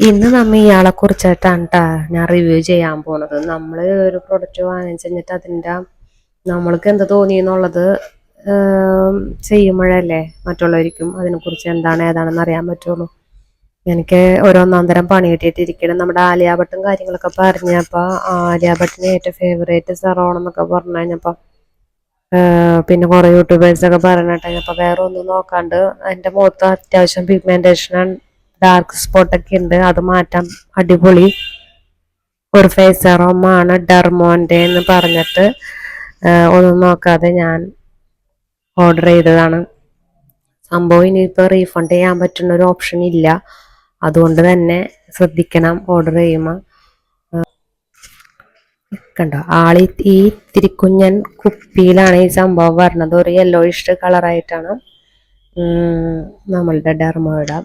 ഇന്ന് നമ്മ ഇയാളെ കുറിച്ചിട്ടാണ് ട്ടാ ഞാൻ റിവ്യൂ ചെയ്യാൻ പോണത്. നമ്മൾ ഒരു പ്രൊഡക്റ്റ് വാങ്ങിച്ചു കഴിഞ്ഞിട്ട് അതിന്റെ നമ്മൾക്ക് എന്ത് തോന്നി എന്നുള്ളത് ചെയ്യുമ്പോഴല്ലേ മറ്റുള്ളവർക്കും അതിനെക്കുറിച്ച് എന്താണ് ഏതാണെന്ന് അറിയാൻ പറ്റുള്ളൂ. എനിക്ക് ഓരോന്നാം തരം പണി കിട്ടിയിട്ടിരിക്കണം നമ്മുടെ ആലിയ ഭട്ടും കാര്യങ്ങളൊക്കെ പറഞ്ഞപ്പോൾ ആലിയ ഭട്ടിന് ഏറ്റവും ഫേവറേറ്റ് സെറോണെന്നൊക്കെ പറഞ്ഞു കഴിഞ്ഞപ്പോൾ പിന്നെ കുറേ യൂട്യൂബേഴ്സൊക്കെ പറഞ്ഞിട്ട് കഴിഞ്ഞപ്പോൾ വേറെ ഒന്നും നോക്കാണ്ട് എന്റെ മുഖത്ത് അത്യാവശ്യം പിഗ്മെന്റേഷൻ ഡാർക്ക് സ്പോട്ടൊക്കെ ഉണ്ട്. അത് മാറ്റാൻ അടിപൊളി. ഒരു ഫേസ് സെറോമാണ് ഡെർമോന്റെ എന്ന് പറഞ്ഞിട്ട്. ഒന്നും നോക്കാതെ ഞാൻ ഓർഡർ ചെയ്തതാണ്. സംഭവം ഇനിയിപ്പോൾ റീഫണ്ട് ചെയ്യാൻ പറ്റുന്ന ഒരു ഓപ്ഷൻ ഇല്ല. അതുകൊണ്ട് തന്നെ ശ്രദ്ധിക്കണം ഓർഡർ ചെയ്യുമ്പോൾ കണ്ടോ? ആളി ഈ തിരിക്കുഞ്ഞൻ കുപ്പിയിലാണ് ഈ സംഭവം വരണത് ഒരു യെല്ലോയിഷ് കളറായിട്ടാണ് നമ്മളുടെ ഡെർമോയുടെ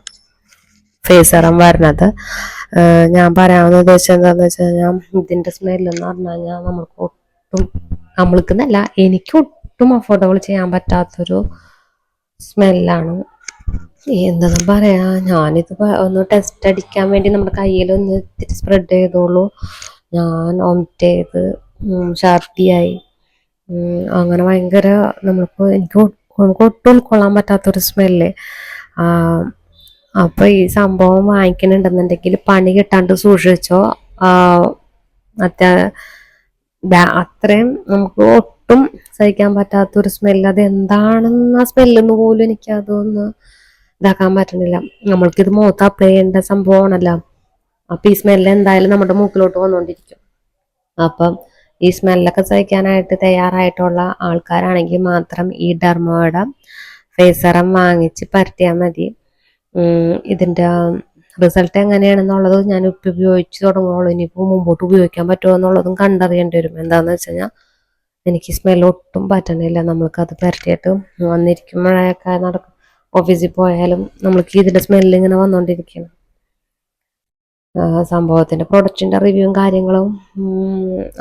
ഫേസ് സെറം വരുന്നത് ഞാൻ പറയാമെന്ന് ഉദ്ദേശം എന്താണെന്ന് വെച്ച് കഴിഞ്ഞാൽ ഇതിന്റെ സ്മെല്ലെന്ന് പറഞ്ഞു കഴിഞ്ഞാൽ നമ്മൾക്ക് ഒട്ടും നമ്മൾക്ക് എന്നല്ല എനിക്ക് ഒട്ടും അഫോർഡബിൾ ചെയ്യാൻ പറ്റാത്തൊരു സ്മെല്ലാണ് എന്തെന്ന് പറയാ ഞാനിത് ഒന്ന് ടെസ്റ്റ് അടിക്കാൻ വേണ്ടി നമ്മുടെ കയ്യിൽ ഒന്ന് ഇത്തിരി സ്പ്രെഡ് ചെയ്തോളൂ. ഞാൻ ഒമിറ്റ് ചെയ്ത് ഛർദിയായി. അങ്ങനെ ഭയങ്കര നമ്മൾക്ക് എനിക്ക് നമുക്ക് ഒട്ടും ഉൾക്കൊള്ളാൻ പറ്റാത്തൊരു സ്മെല്ല് അപ്പൊ ഈ സംഭവം വാങ്ങിക്കണുണ്ടെന്നുണ്ടെങ്കിൽ പണി കിട്ടാണ്ട് സൂക്ഷിച്ചോ? മറ്റേ അത്രയും നമുക്ക് ഒട്ടും സഹിക്കാൻ പറ്റാത്തൊരു സ്മെല്ല് അത് എന്താണെന്ന് ആ സ്മെല്ലെന്ന് പോലും എനിക്ക് അതൊന്ന് ഇതാക്കാൻ പറ്റണില്ല. നമ്മൾക്കിത് മുഖത്ത് അപ്ലൈ ചെയ്യേണ്ട സംഭവമാണല്ലോ. അപ്പൊ ഈ സ്മെല്ല് എന്തായാലും നമ്മുടെ മൂക്കിലോട്ട് വന്നുകൊണ്ടിരിക്കും അപ്പം ഈ സ്മെല്ലൊക്കെ സഹിക്കാനായിട്ട് തയ്യാറായിട്ടുള്ള ആൾക്കാരാണെങ്കിൽ മാത്രം ഈ ഡെർമോയുടെ ഫേസറം വാങ്ങിച്ച് പരത്തിയാൽ മതി. ഉം, ഇതിന്റെ റിസൾട്ട് എങ്ങനെയാണെന്നുള്ളത് ഞാൻ ഇപ്പം ഉപയോഗിച്ച് തുടങ്ങുള്ളൂ. ഇനിയിപ്പോൾ മുമ്പോട്ട് ഉപയോഗിക്കാൻ പറ്റുമോ എന്നുള്ളതും കണ്ടറിയേണ്ടി വരും. എന്താണെന്ന് വെച്ച് കഴിഞ്ഞാൽ എനിക്ക് സ്മെൽ ഒട്ടും പറ്റണില്ല. നമ്മൾക്കത് പരട്ടിയിട്ട് വന്നിരിക്കുമ്പോഴൊക്കെ നടക്കും. ഓഫീസിൽ പോയാലും നമ്മൾക്ക് ഇതിന്റെ സ്മെല്ല് ഇങ്ങനെ വന്നുകൊണ്ടിരിക്കണം സംഭവത്തിന്റെ പ്രൊഡക്റ്റിന്റെ റിവ്യൂവും കാര്യങ്ങളും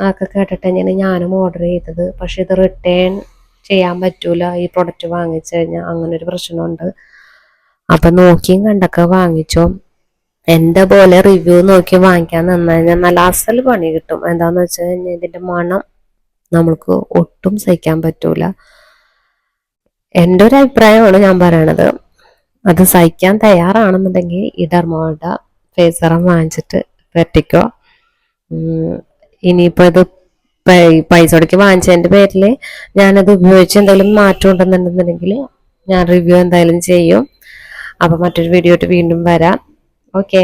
ഒക്കെ കേട്ടിട്ട് തന്നെയാണ് ഞാനും ഓർഡർ ചെയ്തത്. പക്ഷേ ഇത് റിട്ടേൺ ചെയ്യാൻ പറ്റൂല. ഈ പ്രൊഡക്റ്റ് വാങ്ങിച്ചു കഴിഞ്ഞാൽ അങ്ങനെ ഒരു പ്രശ്നമുണ്ട്. അപ്പൊ നോക്കിയും കണ്ടൊക്കെ വാങ്ങിച്ചോ. എന്റെ പോലെ റിവ്യൂ നോക്കി വാങ്ങിക്കാൻ നിന്ന് നല്ല അസൽ പണി കിട്ടും. എന്താന്ന് വെച്ച് കഴിഞ്ഞാൽ ഇതിന്റെ മണം നമ്മൾക്ക് ഒട്ടും സഹിക്കാൻ പറ്റൂല. എന്റെ ഒരു അഭിപ്രായമാണ് ഞാൻ പറയണത്. അത് സഹിക്കാൻ തയ്യാറാണെന്നുണ്ടെങ്കിൽ ഈ ഡെർമോയുടെ ഫേസറം വാങ്ങിച്ചിട്ട് പറ്റിക്കോ ഇനിയിപ്പോ ഇത് പൈസ കൊടുക്കി വാങ്ങിച്ചതിന്റെ പേരിൽ ഞാനത് ഉപയോഗിച്ച് എന്തെങ്കിലും മാറ്റം ഉണ്ടെന്നുണ്ടെന്നുണ്ടെങ്കിൽ ഞാൻ റിവ്യൂ എന്തായാലും ചെയ്യും. അപ്പൊ മറ്റൊരു വീഡിയോ വീണ്ടും വരാം. ഓക്കെ